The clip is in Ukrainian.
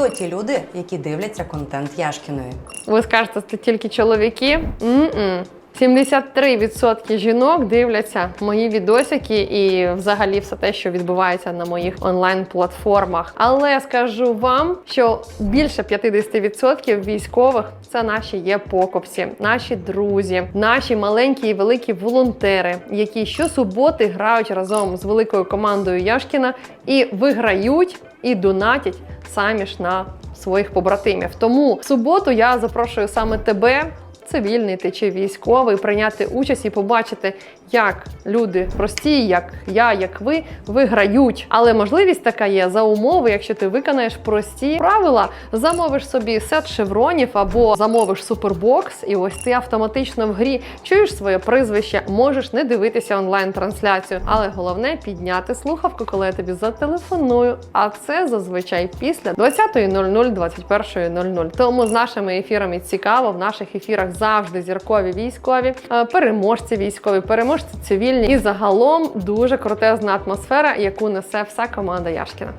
Хто ті люди, які дивляться контент Яшкіної? Ви скажете, це тільки чоловіки? М-м. 73% жінок дивляться мої відосики і взагалі все те, що відбувається на моїх онлайн-платформах. Але скажу вам, що більше 50% військових це наші є покупці, наші друзі, наші маленькі і великі волонтери, які щосуботи грають разом з великою командою Яшкіна і виграють і донатять самі ж на своїх побратимів. Тому в суботу я запрошую саме тебе цивільний ти чи військовий, прийняти участь і побачити, як люди прості, як я, як ви, виграють. Але можливість така є за умови, якщо ти виконаєш прості правила, замовиш собі сет шевронів або замовиш супербокс, і ось ти автоматично в грі чуєш своє прізвище, можеш не дивитися онлайн-трансляцію. Але головне підняти слухавку, коли я тобі зателефоную. А це зазвичай після 20.00, 21.00. Тому з нашими ефірами цікаво. В наших ефірах завжди зіркові військові, е, переможці військові, переможці цивільні і загалом дуже крутезна атмосфера, яку несе вся команда Яшкіна.